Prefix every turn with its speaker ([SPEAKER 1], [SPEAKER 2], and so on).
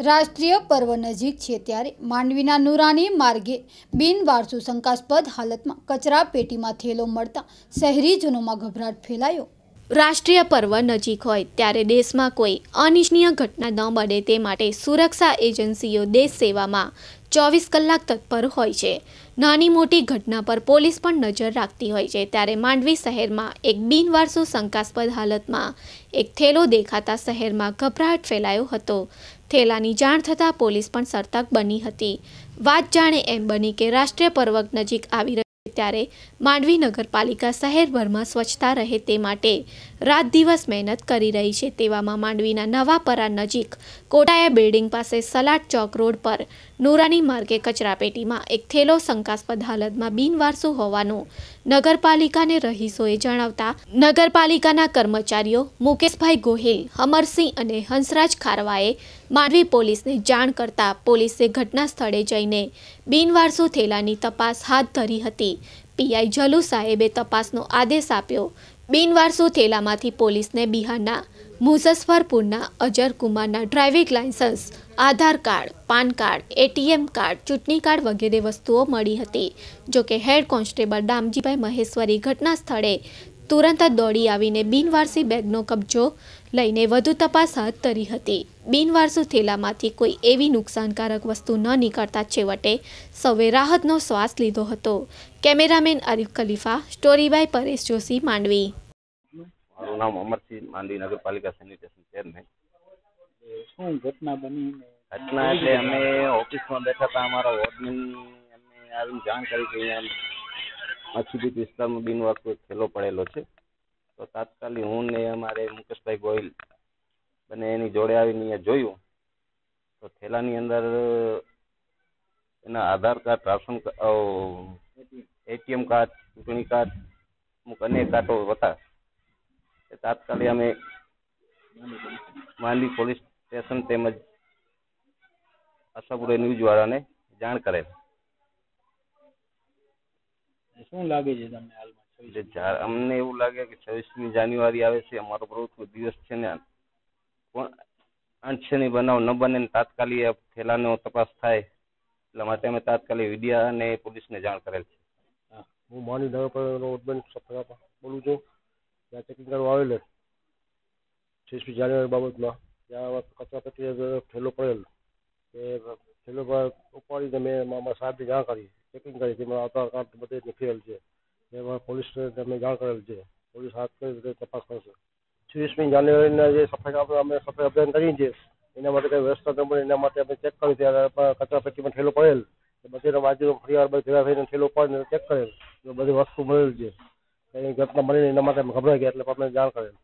[SPEAKER 1] રાષ્ટ્રીય પર્વ નજીક છે ત્યારે માંડવીના નુરાની માર્ગે બિનવારસુ શંકાસ્પદ હાલતમાં કચરા પેટીમાં થેલો મળતા શહેરીજનોમાં ગભરાટ ફેલાયો.
[SPEAKER 2] રાષ્ટ્રીય પર્વ નજીક હોય ત્યારે દેશમાં કોઈ અનિચ્છનીય ઘટના ન બને તે માટે સુરક્ષા એજન્સીઓ દેશ સેવામાં ચોવીસ કલાક તત્પર હોય છે. નાની મોટી ઘટના પર પોલીસ પણ નજર રાખતી હોય છે. ત્યારે માંડવી શહેરમાં એક બિનવારસુ શંકાસ્પદ હાલતમાં એક થેલો દેખાતા શહેરમાં ગભરાટ ફેલાયો હતો. થેલાની જાણ થતાં પોલીસ પણ સર્તક બની હતી. વાત જાણે એમ બની કે રાષ્ટ્રીય પર્વક નજીક આવી ત્યારે માંડવી નગરપાલિકા શહેરભરમાં સ્વચ્છતા રહે તે માટે રાત દિવસ મહેનત કરી રહી છે. તેવામાં માંડવીના નવાપરા નજીક કોટાયા બિલ્ડિંગ પાસે સલાડ ચોક રોડ પર નુરાની માર્ગે કચરાપેટીમાં એક થેલો શંકાસ્પદ હાલતમાં બિનવારસુ હોવાનું નગરપાલિકાને રહીશોએ જણાવતા નગરપાલિકાના કર્મચારીઓ મુકેશભાઈ ગોહિલ, અમરસિંહ અને હંસરાજ ખારવાએ માંડવી પોલીસને જાણ કરતા પોલીસે ઘટના સ્થળે જઈને બિનવારસુ થેલાની તપાસ હાથ ધરી હતી. પીઆઈ જલુ સાહેબે તપાસનો આદેશ આપ્યો. બિનવારસુ થેલામાંથી પોલીસને બિહારના મુઝફ્ફરપુરના Ajar કુમારના driving licence Aadhaar card, PAN card, ATM card, ચૂંટણી કાર્ડ વગેરે વસ્તુઓ મળી હતી. જોકે હેડ કોન્સ્ટેબલ દામજીભાઈ મહેશ્વરી ઘટના સ્થળે તુરંત જ દોડી આવીને બિનવારસી બેગનો કબજો લઈને વધુ તપાસ હાથ ધરી હતી. બિનવારસુ થેલામાંથી કોઈ એવી નુકસાનકારક વસ્તુ ન નીકળતા છેવટે સૌએ રાહતનો શ્વાસ લીધો હતો. Cameraman Arif Khalifa story by Paresh Joshi Mandvi.
[SPEAKER 3] મારું નામ અમરસિંહ માંડવી નગરપાલિકા સેનિટેશન ચેરમેન.
[SPEAKER 4] શું ઘટના બની
[SPEAKER 3] ઘટના એટલે અમે ઓફિસમાં બેઠા હતા અમારા વોર્ડમેન અમને આવીને જાણ કરી કે મચ્છીબીટ વિસ્તારમાં બિનવારસુ થેલો પડેલો છે. તો તાત્કાલિક હું ને અમારે મુકેશભાઈ ગોહિલ બંને એની જોડે આવીને અહીંયા જોયું. તો થેલાની અંદર એના Aadhaar card, ration ATM card, ચૂંટણી કાર્ડ, અમુક અનેક કાર્ડો હતા. એ તાત્કાલિક અમે માંડવી પોલીસ સ્ટેશન તેમજ આશાપુરા ન્યૂઝવાળાને જાણ કરેલ.
[SPEAKER 4] શું લાગે છે તમને હાલમાં
[SPEAKER 3] એટલે જા- અમને એવું લાગે કે છવ્વીસમી જાન્યુઆરી આવે છે અમારો પ્રવૃત્તિ દિવસ છે ને પણ અનછની બનાવ ન બને ને તાત્કાલિક આ થેલાનો તપાસ થાય એટલા માટે અમે તાત્કાલિક મીડિયા અને પોલીસને જાણ કરેલ છે.
[SPEAKER 5] હું. માની નગરપાલિકાનો વોર્ડમેન સફરા બોલું છું. ત્યાં ચેકિંગ કરવા આવેલ. છવ્વીસમી જાન્યુઆરી બાબતમાં ત્યાં કચરા પેટી થેલો પડેલ. એ છેલ્લો ભાગ ઉપાડીને મેં મામા સાહેબને જાણ કરી ચેકિંગ કરી તેમાં આધાર કાર્ડ બધે નીકળેલ છે. એમાં પોલીસને અમે જાણ કરેલ છે. પોલીસ હાથ કરી રીતે તપાસ કરશે. છવ્વીસમી જાન્યુઆરીના જે સફાઈ આપણે અમે સફાઈ અભિયાન કરીએ છીએ, એના માટે કંઈ વ્યવસ્થા ન એના માટે અમે ચેક કર્યું ત્યારે કચરા પેટીમાં ઠેલો પડેલ. બધીનો બાજુ ફરીવાર બધા ભેગા થઈને ઠેલો પાડીને ચેક કરેલ બધી વસ્તુ મળેલ છે. કંઈ ઘટના બની એના માટે અમે ગભરાઈ ગયા એટલે આપણે જાણ કરેલ.